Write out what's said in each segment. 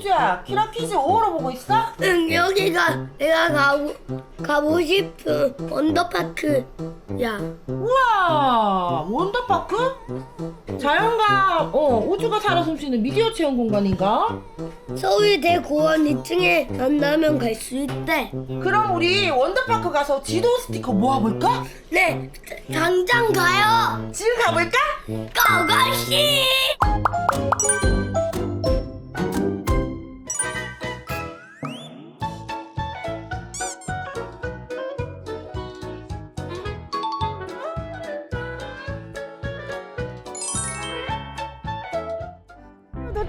우주야 키라키즈 5호로 보고 있어? 응, 여기가 내가 가고, 가고 싶은 원더파크야. 우와 원더파크? 자연과 어, 우주가 살아 숨쉬는 미디어 체험 공간인가? 서울대공원 2층에 만나면 갈 수 있대. 그럼 우리 원더파크 가서 지도 스티커 모아볼까? 네, 당장 가요. 지금 가볼까? 고고씨!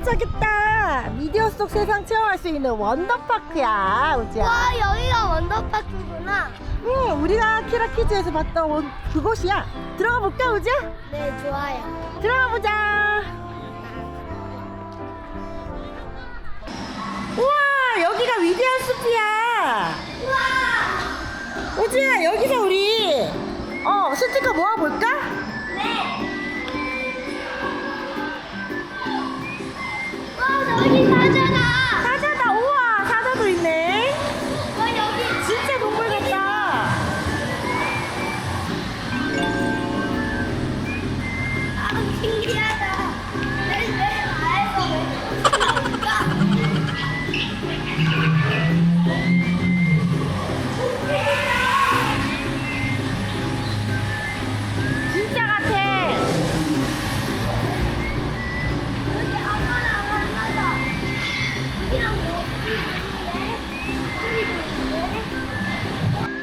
도착했다 미디어 속 세상 체험할 수 있는 원더파크야 우주야 와, 여기가 원더파크구나. 응 우리가 키라키즈에서 봤던 원- 그곳이야 들어가 볼까 우주야? 네, 좋아요. 들어가 보자. 우와, 여기가 위대한 숲이야. 우와. 우주야, 여기서 우리 어 스티커 모아볼까?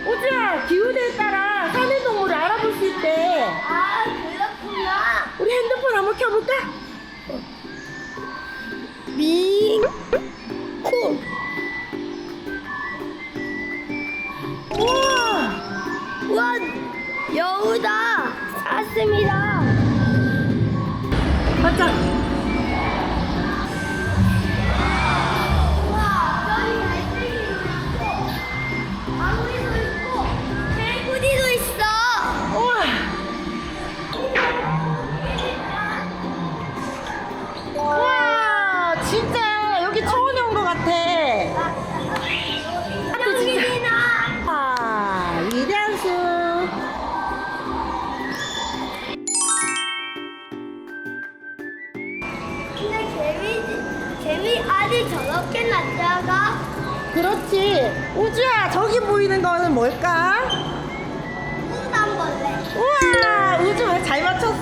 우주야, 기후대에 따라 사는 동물을 알아볼 수 있대. 아, 그렇구나. 우리 핸드폰 한번 켜볼까? 미, 코. 우와. 와, 여우다. 사슴이다. 이 저렇게 낮다가 그렇지. 우주야, 저기 보이는 거는 뭘까? 무당벌레. 우와, 우주 왜 잘 맞췄어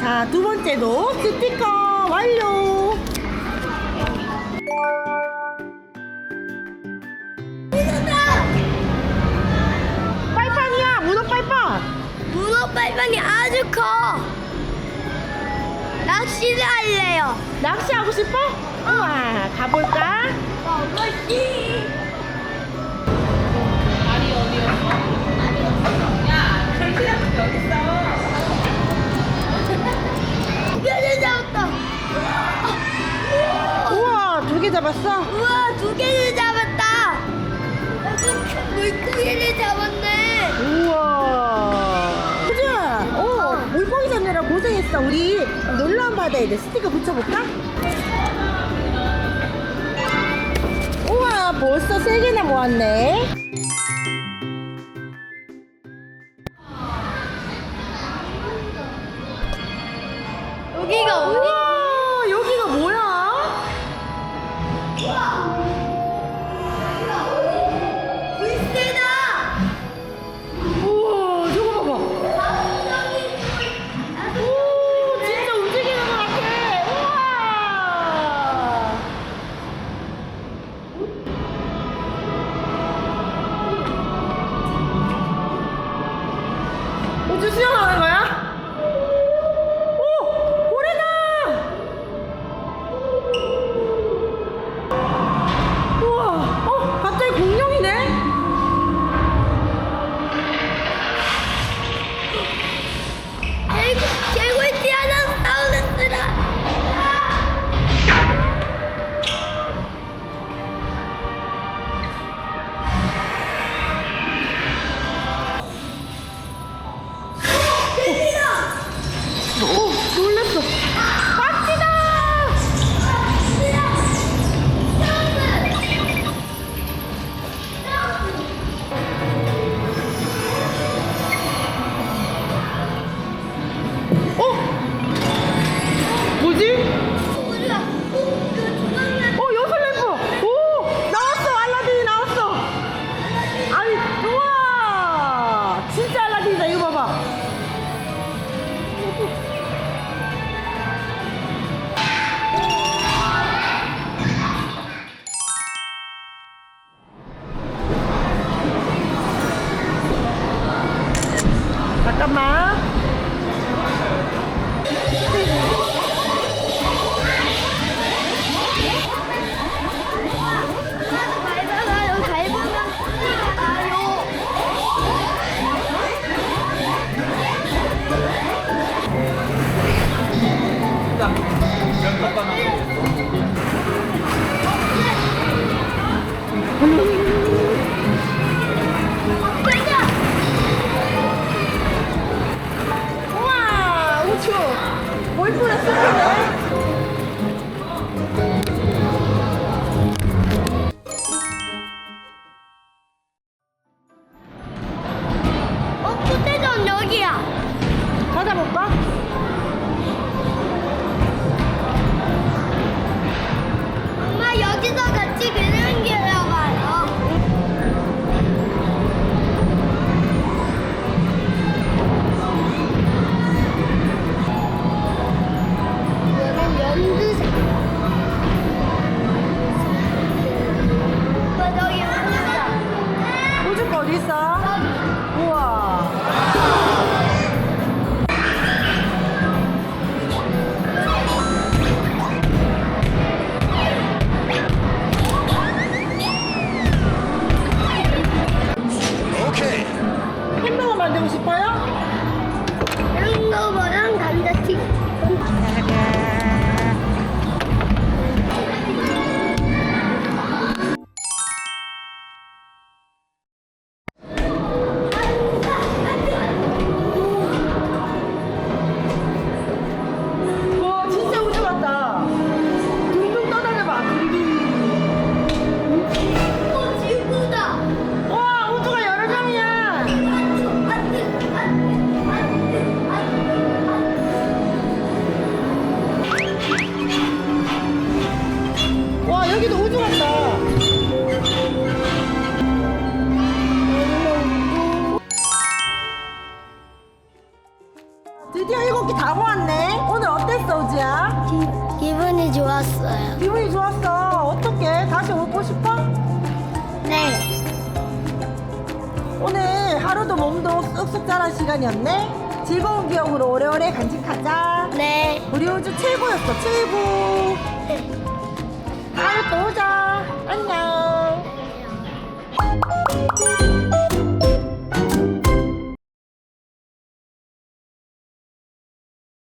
자 두 번째도 스티커 완료. 빨판이야 문어 빨판 문어 빨판이 아주 커. 낚시를 할래요. 낚시하고 싶어? 우와 가볼까? 먹을지. 두개를 온 바다에 내 스티커 붙여볼까? 우와 벌써 세 개나 모았네 여기가 어디? 우 수영하는 거야? 저기야. 찾아볼까? 엄마 여기서 같이 그는 게 쑥쑥 자란 시간이었네. 즐거운 기억으로 오래오래 간직하자. 네. 우리 우주 최고였어, 최고. 네. 다음에 또 오자. 안녕.